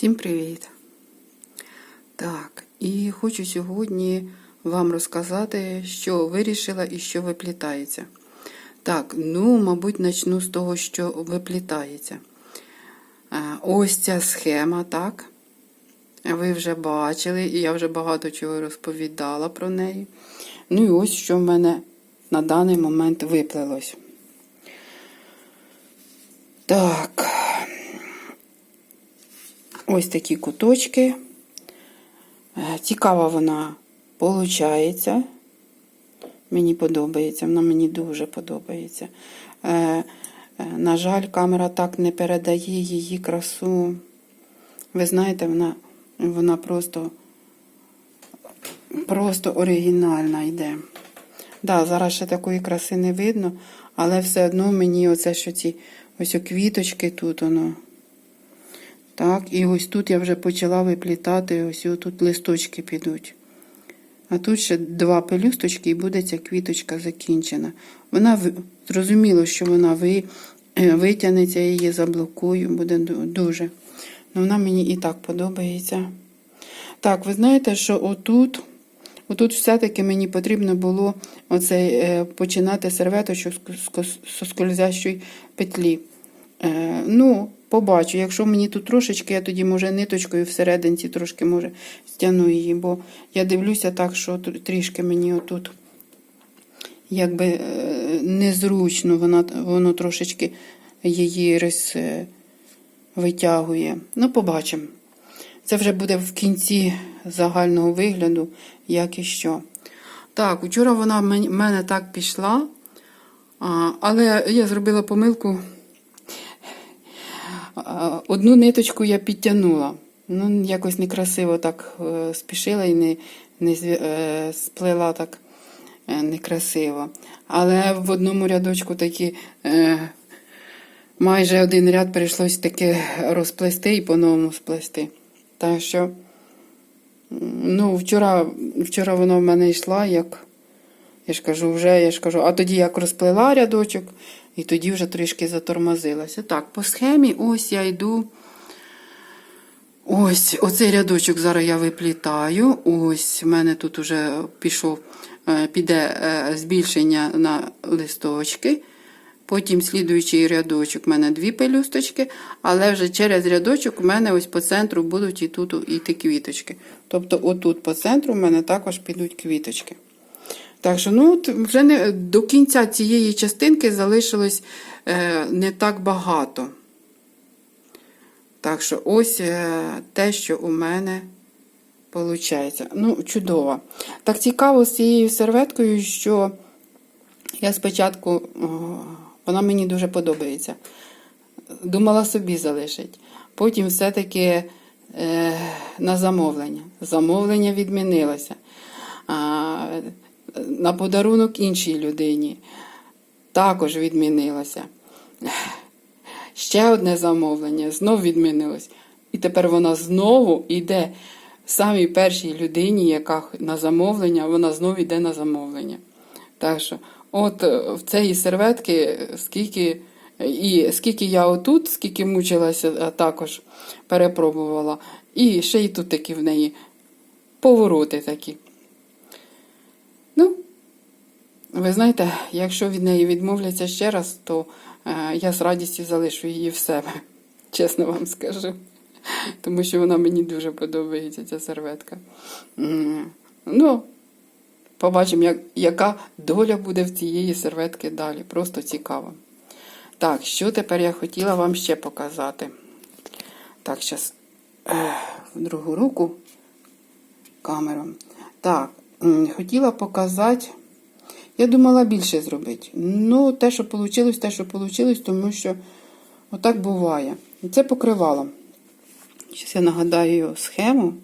Всім привіт! Так, і хочу сьогодні вам розказати, що вирішила і що виплітається. Так, ну, мабуть, почну з того, що виплітається. Е, Ось ця схема, так? Ви вже бачили, і я вже багато чого розповідала про неї. Ну і ось що в мене на даний момент виплилось. Так. Ось такі куточки. Е, Цікава вона получається. Мені подобається, вона мені дуже подобається. Е, е, На жаль, камера так не передає її красу. Ви знаєте, вона, вона просто, просто оригінальна йде. Да, зараз ще такої краси не видно, але все одно мені оце, що ці ось о квіточки тут воно. Так, і ось тут я вже почала виплітати, ось тут листочки підуть. А тут ще два пелюсточки і буде ця квіточка закінчена. Вона зрозуміло, що вона ви, е, витягнеться, я її заблокую, буде дуже. Ну, вона мені і так подобається. Так, ви знаєте, що отут, отут все-таки мені потрібно було оцей, е, починати серветочок з кос- з скользящої петлі. Е, ну, побачу. Якщо мені тут трошечки, я тоді, може, ниточкою всерединці трошки, може, стягну її, бо я дивлюся так, що трішки мені отут якби е, незручно, вона, воно трошечки її рис е, витягує. Ну, побачимо. Це вже буде в кінці загального вигляду, як і що. Так, вчора вона в мене так пішла, але я зробила помилку. Одну ниточку я підтягнула. Ну, якось некрасиво так е, спішила і не, не е, сплела так е, некрасиво. Але в одному рядочку такі майже один ряд прийшлось таки розплести і по-новому сплести. Так що, ну, вчора, вчора вона в мене йшла, як я ж кажу, вже я ж кажу, а тоді як розплела рядочок, і тоді вже трішки затормозилася. Так, по схемі ось я йду. Ось оцей рядочок зараз я виплітаю. Ось в мене тут вже пішов, е, піде е, збільшення на листочки. Потім слідуючий рядочок у мене дві пелюсточки, але вже через рядочок у мене ось по центру будуть і тут іти квіточки. Тобто, отут по центру в мене також підуть квіточки. Так що, ну, вже не, до кінця цієї частинки залишилось е, не так багато. Так що, ось е, те, що у мене виходить. Ну, чудово. Так цікаво з цією серветкою, що я спочатку, о, вона мені дуже подобається. Думала собі залишить. Потім все-таки е, на замовлення. Замовлення відмінилося. А, на подарунок іншій людині також відмінилося. Ще одне замовлення знов відмінилось. І тепер вона знову йде самій першій людині, яка на замовлення, вона знову йде на замовлення. Так що, от е, в цієї серветки, скільки, і скільки я отут, скільки мучилася, також перепробувала. І ще й тут такі в неї повороти такі. Ну, ви знаєте, якщо від неї відмовляться ще раз, то е, я з радістю залишу її в себе, чесно вам скажу. Тому що вона мені дуже подобається, ця серветка. Ну, побачимо, як, яка доля буде в цієї серветки далі. Просто цікаво. Так, що тепер я хотіла вам ще показати? Так, зараз в другу руку камеру. Так, хотіла показати. Я думала більше зробити. Ну, те, що вийшло, те, що вийшло, тому що отак буває. І Це покривало. Зараз я нагадаю схему.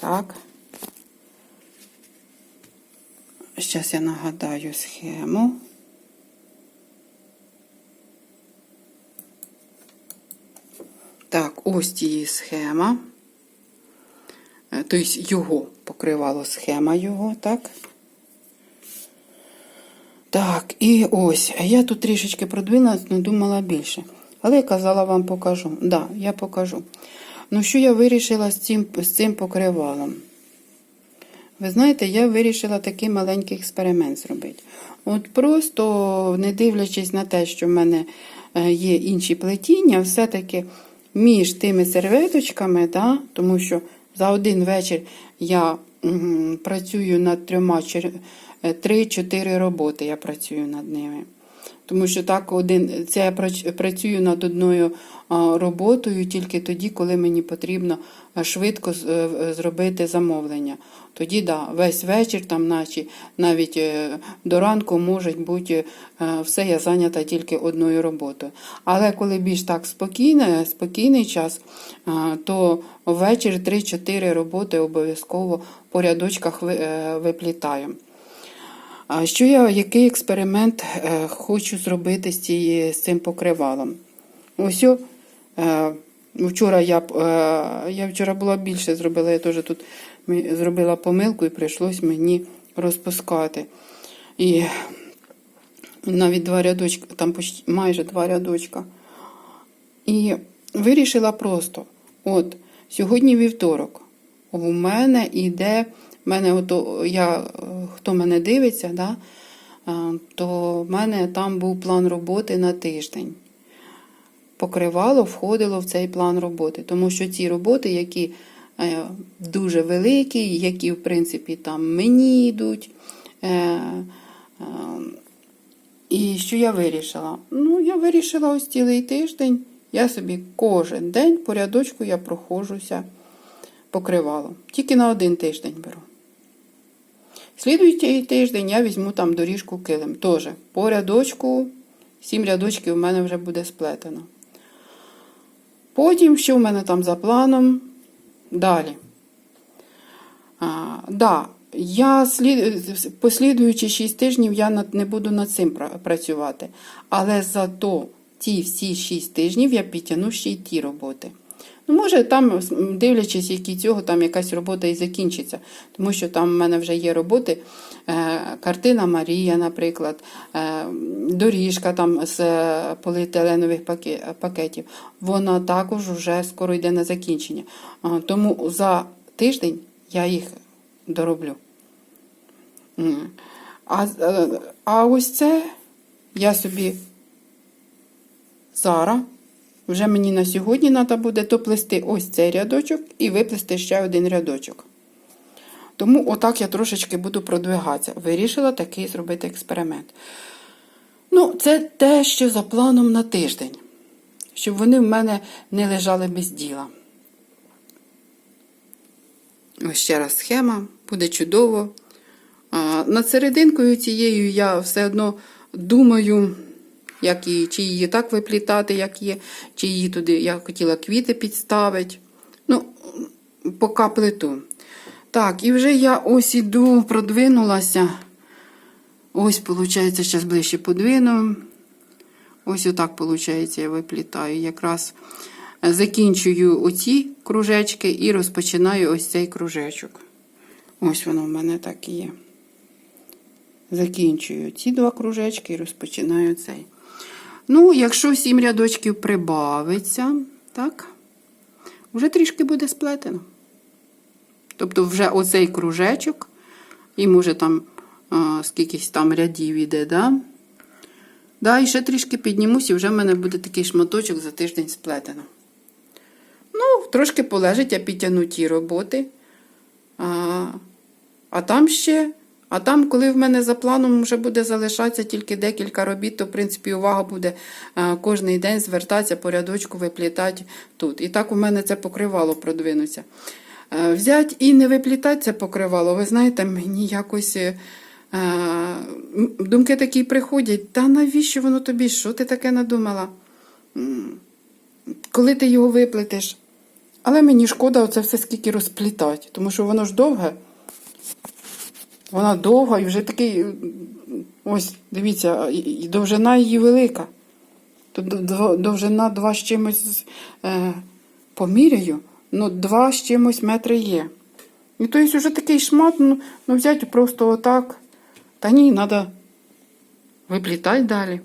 Так. Зараз я нагадаю схему. Так, ось її схема. Е, Тобто його покривало схема його, так? Так, і ось. Я тут трішечки продвинулась, але думала більше. Але я казала вам покажу. Да, я покажу. Ну, що я вирішила з цим, з цим покривалом? Ви знаєте, я вирішила такий маленький експеримент зробити. От просто, не дивлячись на те, що в мене е, є інші плетіння, все-таки між тими серветочками, да, тому що за один вечір я працюю над трьома, чер- е, три-чотири роботи я працюю над ними. Тому що так один, це я працюю над одною роботою тільки тоді, коли мені потрібно швидко е, зробити замовлення. Тоді да, весь вечір, там, наче, навіть е, до ранку може бути е, все я зайнята тільки одною роботою. Але коли більш так спокійне, спокійний час, то ввечері 3-4 роботи обов'язково по рядочках ви- виплітаю. А що я, який експеримент е, хочу зробити з, цією, з цим покривалом? Ось о, е, вчора я, е, я вчора була більше зробила, я теж тут зробила помилку і прийшлось мені розпускати. І навіть два рядочка, там майже два рядочка. І вирішила просто: от сьогодні вівторок. У мене йде, в мене ото, я, е, хто мене дивиться, да, е, то в мене там був план роботи на тиждень. Покривало входило в цей план роботи, тому що ці роботи, які е, дуже великі, які, в принципі, там мені йдуть. І що я вирішила? Ну, я вирішила ось цілий тиждень. Я собі кожен день по рядочку я проходжуся покривало. Тільки на один тиждень беру. Слідуючий тиждень я візьму там доріжку килим. Теж по рядочку, сім рядочків у мене вже буде сплетено. Потім, що в мене там за планом? Далі. А, да, я слід... послідуючі 6 тижнів я не буду над цим працювати. Але зато ті всі 6 тижнів я підтягну ще й ті роботи. Ну, може, там, дивлячись, які цього, там якась робота і закінчиться. Тому що там в мене вже є роботи. Е, картина Марія, наприклад, е, доріжка там з е, поліетиленових пакетів. Вона також вже скоро йде на закінчення. Тому за тиждень я їх дороблю. А, а ось це я собі зараз, вже мені на сьогодні треба буде доплести ось цей рядочок і виплести ще один рядочок. Тому отак я трошечки буду продвигатися. Вирішила такий зробити експеримент. Ну, це те, що за планом на тиждень, щоб вони в мене не лежали без діла. Ось ще раз схема, буде чудово. Над серединкою цією я все одно думаю, як її, чи її так виплітати, як є, чи її туди я хотіла квіти підставити. Ну, поки плиту. Так, і вже я ось іду, продвинулася. Ось, виходить, зараз ближче подвину. Ось отак, виходить, я виплітаю. Якраз закінчую оці кружечки і розпочинаю ось цей кружечок. Ось воно в мене так і є. Закінчую ці два кружечки і розпочинаю цей. Ну, якщо сім рядочків прибавиться, так, вже трішки буде сплетено. Тобто, вже оцей кружечок, і може там а, скількись там рядів іде, да? Да, і ще трішки піднімусь, і вже в мене буде такий шматочок за тиждень сплетено. Ну, трошки полежить, я підтягну ті роботи. А, а там ще, а там, коли в мене за планом вже буде залишатися тільки декілька робіт, то, в принципі, увага буде а, кожний день звертатися по рядочку, виплітати тут. І так у мене це покривало продвинуться. Е, Взять і не виплітати це покривало, ви знаєте, мені якось. е, е, Думки такі приходять, та навіщо воно тобі? Що ти таке надумала? Коли ти його виплетеш? Але мені шкода оце все скільки розплітати, тому що воно ж довге. Вона довга і вже такий. Ось, дивіться, і довжина її велика. Тут довжина два з чимось е, поміряю, ну два з чимось метри є. І то є вже такий шмат, ну, ну взяти просто отак. Та ні, треба виплітати далі.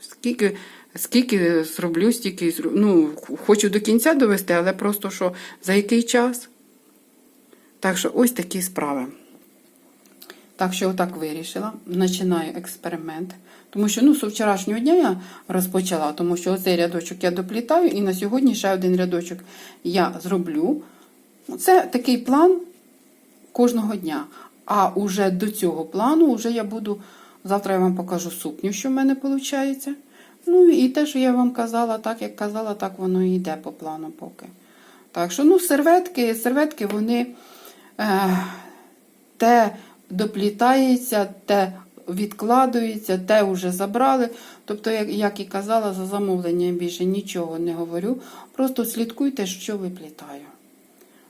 Скільки Скільки зроблю, стільки зроблю. Ну, хочу до кінця довести, але просто що за який час. Так що ось такі справи. Так що отак вирішила. Починаю експеримент. Тому що ну, з вчорашнього дня я розпочала, тому що оцей рядочок я доплітаю, і на сьогодні ще один рядочок я зроблю. Це такий план кожного дня. А уже до цього плану вже я буду. Завтра я вам покажу сукню, що в мене виходить. Ну і те, що я вам казала, так як казала, так воно і йде по плану поки. Так що, ну, серветки, серветки, вони те доплітається, те відкладується, те вже забрали. Тобто, як, і казала, за замовлення я більше нічого не говорю. Просто слідкуйте, що виплітаю.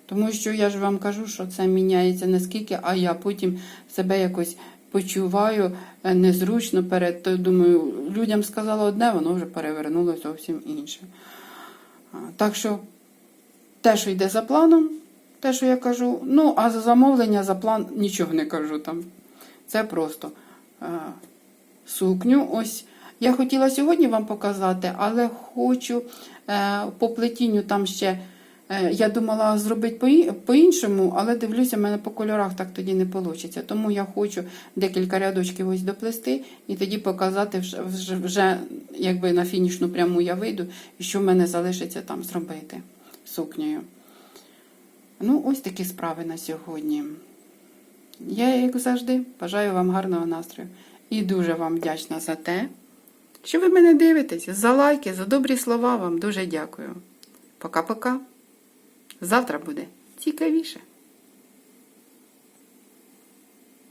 Тому що я ж вам кажу, що це міняється наскільки, а я потім себе якось почуваю е, незручно перед. То, думаю, людям сказала одне, воно вже перевернуло зовсім інше. Так що те, що йде за планом, те, що я кажу, ну, а за замовлення, за план нічого не кажу там. Це просто е, сукню. Ось я хотіла сьогодні вам показати, але хочу е, по плетінню там ще. Е, Я думала зробити по- по-іншому, але дивлюся, в мене по кольорах так тоді не вийде. Тому я хочу декілька рядочків ось доплести і тоді показати вже, вже якби на фінішну пряму я вийду, і що в мене залишиться там зробити сукнею. Ну, ось такі справи на сьогодні. Я, як завжди, бажаю вам гарного настрою і дуже вам вдячна за те, що ви мене дивитесь, за лайки, за добрі слова вам дуже дякую. Пока-пока. Завтра буде цікавіше.